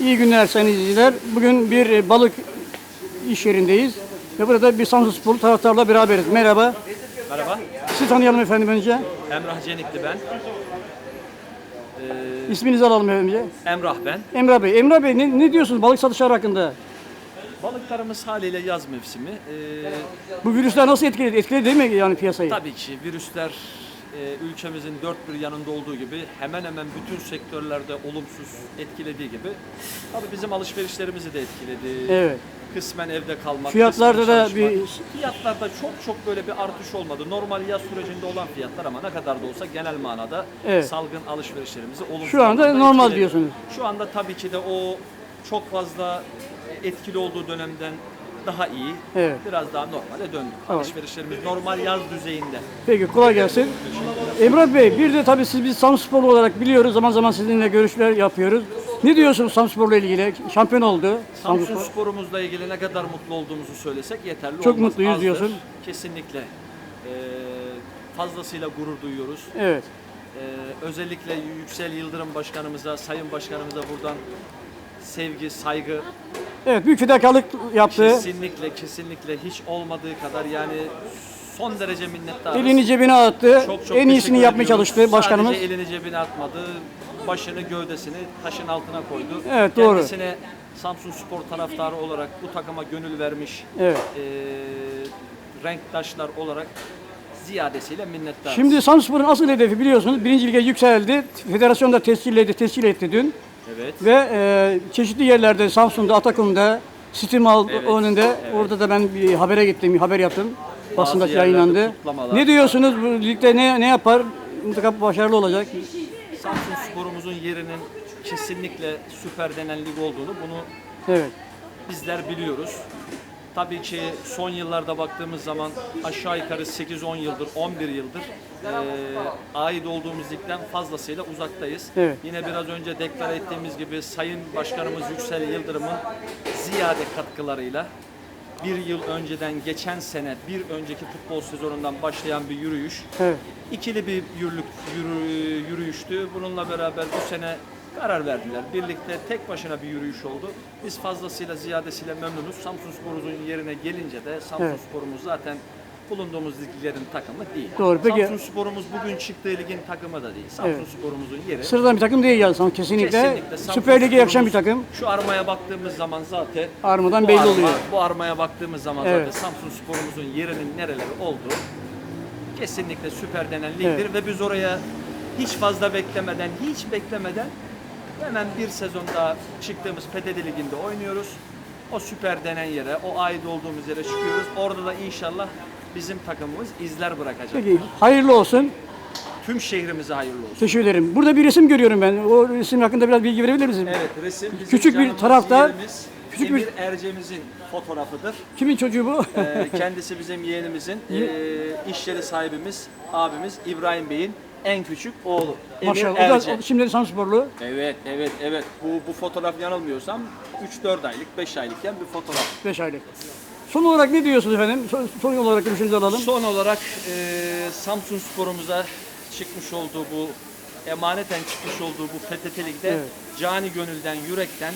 İyi günler sayın izleyiciler. Bugün bir e, balık iş yerindeyiz. Ve burada bir Samsun Spor taraftarla beraberiz. Merhaba. Merhaba, Sizi tanıyalım efendim önce. Emrah Cenikli ben. İsminizi alalım önce. Emrah ben. Emrah Bey. Emrah Bey ne, ne diyorsunuz balık satışları hakkında? Balıklarımız haliyle yaz mevsimi. Ee, Bu virüsler nasıl etkiledi? Etkiledi değil mi yani piyasayı? tabii ki virüsler ülkemizin dört bir yanında olduğu gibi hemen hemen bütün sektörlerde olumsuz etkilediği gibi tabii bizim alışverişlerimizi de etkiledi. Evet. Kısmen evde kalmak, Fiyatlarda da bir- Fiyatlarda çok çok böyle bir artış olmadı. Normal yaz sürecinde olan fiyatlar ama ne kadar da olsa genel manada Evet. salgın alışverişlerimizi olumsuz Şu anda normal etkiledi. diyorsunuz. Şu anda tabii ki de o çok fazla etkili olduğu dönemden daha iyi. Evet. Biraz daha normale döndük. Tamam. Alışverişlerimiz normal yaz düzeyinde. Peki kolay gelsin. Emrah Bey bir de tabii siz biz Samsun Sporlu olarak biliyoruz. Zaman zaman sizinle görüşler yapıyoruz. Ne diyorsunuz Samsun Spor'la ilgili? Şampiyon oldu. Samsun Samsun Spor. sporumuzla ilgili ne kadar mutlu olduğumuzu söylesek yeterli Çok olmaz. mutluyuz azdır. diyorsun. Kesinlikle. Ee, fazlasıyla gurur duyuyoruz. Evet. Ee, özellikle Yüksel Yıldırım Başkanımıza, Sayın Başkanımıza buradan sevgi, saygı Evet büyük fedakarlık yaptı. kesinlikle kesinlikle hiç olmadığı kadar yani son derece minnettarız. Elini cebine attı. Çok çok en iyisini yapmaya ediyoruz. çalıştı başkanımız. Sadece elini cebine atmadı. Başını, gövdesini taşın altına koydu. Evet, doğru. Kendisine Samsun Spor taraftarı olarak bu takıma gönül vermiş Evet. eee renktaşlar olarak ziyadesiyle minnettarız. Şimdi Samspor'un asıl hedefi biliyorsunuz birinci lige yükseldi. Federasyon da tescilledi, tescil etti dün. Evet. Ve e, çeşitli yerlerde Samsun'da, Atakum'da, Stimal Evet, önünde evet. orada da ben bir habere gittim, bir haber yaptım. Basında yayınlandı. Ne diyorsunuz bu ligde ne ne yapar? Mutlaka başarılı olacak. Samsun Spor'umuzun yerinin kesinlikle süper denen lig olduğunu bunu Evet. bizler biliyoruz. Tabii ki son yıllarda baktığımız zaman aşağı yukarı 8-10 yıldır, 11 yıldır eee, ait olduğumuz ligden fazlasıyla uzaktayız. Evet. Yine biraz önce deklar ettiğimiz gibi Sayın Başkanımız Yüksel Yıldırım'ın ziyade katkılarıyla bir yıl önceden geçen sene bir önceki futbol sezonundan başlayan bir yürüyüş. Evet. İkili bir yürürlük, yürü, yürüyüştü. Bununla beraber bu sene karar verdiler. Birlikte tek başına bir yürüyüş oldu. Biz fazlasıyla ziyadesiyle memnunuz. Samsun Spor'umuzun yerine gelince de Samsun Evet. Spor'umuz zaten bulunduğumuz liglerin takımı değil. Doğru, peki- Samsun Spor'umuz bugün çıktığı ligin takımı da değil. Samsun Evet. Spor'umuzun yeri Sıradan bir takım değil yani Samsun kesinlikle. kesinlikle Samsun Süper Lig'e yakışan bir Spor'umuz- takım. Şu armaya baktığımız zaman zaten Armadan bu belli arma- oluyor. Bu armaya baktığımız zaman Evet. zaten Samsun Spor'umuzun yerinin nereleri olduğu kesinlikle süper denen ligdir Evet. ve biz oraya hiç fazla beklemeden, hiç beklemeden hemen bir sezon daha çıktığımız PTT Ligi'nde oynuyoruz. O süper denen yere, o ait olduğumuz yere çıkıyoruz. Orada da inşallah bizim takımımız izler bırakacak. Peki hayırlı olsun. Tüm şehrimize hayırlı olsun. Teşekkür ederim. Burada bir resim görüyorum ben. O resim hakkında biraz bilgi verebilir misiniz? Evet, resim bizim Küçük bir canımız, tarafta- yerimiz, küçük bir- Emir Ercemizin fotoğrafıdır. Kimin çocuğu bu? Ee, kendisi bizim yeğenimizin, e, iş yeri sahibimiz, abimiz İbrahim Bey'in en küçük oğlu. Emir Maşallah. O da o şimdi Samsun Sporlu. Evet, evet, evet. Bu, bu fotoğraf yanılmıyorsam 3-4 aylık, 5 aylıkken bir fotoğraf. 5 aylık. Son olarak ne diyorsunuz efendim? Son, son olarak görüşünüzü alalım. Son olarak e, Samsun Spor'umuza çıkmış olduğu bu, emaneten çıkmış olduğu bu PTT Lig'de Evet. cani gönülden, yürekten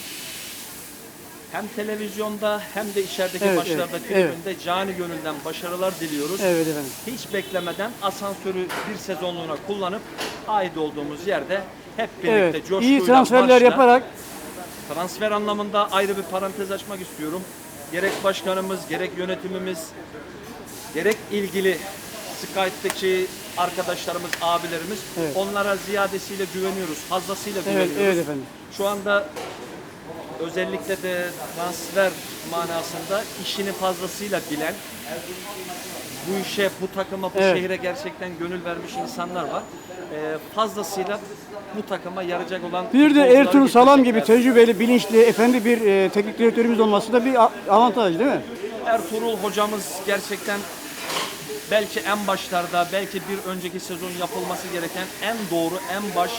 hem televizyonda hem de içerideki Evet, maçlarda, evet, tribünde cani gönülden başarılar diliyoruz. Evet efendim. Hiç beklemeden asansörü bir sezonluğuna kullanıp ait olduğumuz yerde hep birlikte Evet. coşkuyla, İyi transferler marşla, yaparak transfer anlamında ayrı bir parantez açmak istiyorum. Gerek başkanımız, gerek yönetimimiz, gerek ilgili Skype'deki arkadaşlarımız, abilerimiz Evet. onlara ziyadesiyle güveniyoruz, fazlasıyla Evet, güveniyoruz. evet efendim. Şu anda özellikle de transfer manasında işini fazlasıyla bilen, bu işe, bu takıma, bu Evet. şehre gerçekten gönül vermiş insanlar var. Ee, fazlasıyla bu takıma yarayacak olan bir de futbolcuları Ertuğrul Salam gibi getirecekler. tecrübeli, bilinçli, efendi bir e, teknik direktörümüz olması da bir a- avantaj değil mi? Ertuğrul hocamız gerçekten belki en başlarda, belki bir önceki sezon yapılması gereken en doğru, en baş,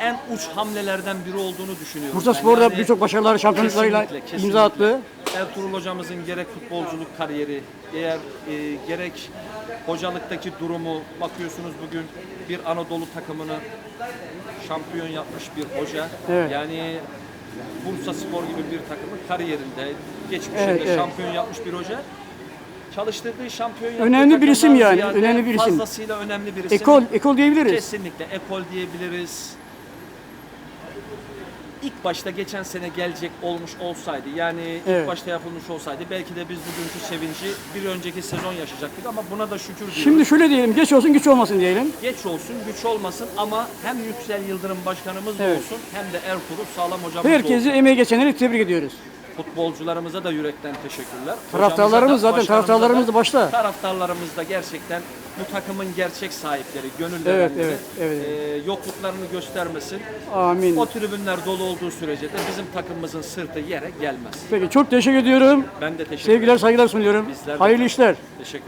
en uç hamlelerden biri olduğunu düşünüyorum. Bursa ben. Spor'da Yani birçok başarılar, şampiyonluklarıyla kesinlikle, kesinlikle. imza attı. Ertuğrul hocamızın gerek futbolculuk kariyeri, eğer e, gerek hocalıktaki durumu bakıyorsunuz bugün bir Anadolu takımını şampiyon yapmış bir hoca. Evet. Yani Bursa Spor gibi bir takımın kariyerinde, geçmişinde Evet, evet. şampiyon yapmış bir hoca. Çalıştırdığı şampiyon Önemli bir isim yani, önemli bir isim. Fazlasıyla önemli bir isim. Ekol, ekol diyebiliriz. Kesinlikle ekol diyebiliriz. İlk başta geçen sene gelecek olmuş olsaydı yani Evet. ilk başta yapılmış olsaydı belki de biz bugünkü sevinci bir önceki sezon yaşayacaktık ama buna da şükür diyoruz. Şimdi şöyle diyelim, geç olsun güç olmasın diyelim. Geç olsun, güç olmasın ama hem Yüksel Yıldırım başkanımız Evet. olsun hem de Ertuğrul Sağlam hocamız Herkesi olsun. emeği geçenleri tebrik ediyoruz. Futbolcularımıza da yürekten teşekkürler. Taraftarlarımız da, zaten, taraftarlarımız da, da başta. Taraftarlarımız da gerçekten bu takımın gerçek sahipleri, gönül Evet, evet, evet. Ee, yokluklarını göstermesin. Amin. O tribünler dolu olduğu sürece de bizim takımımızın sırtı yere gelmez. Peki çok teşekkür ediyorum. Ben de teşekkür Sevgiler, ederim. saygılar sunuyorum. Bizler Hayırlı işler. Teşekkür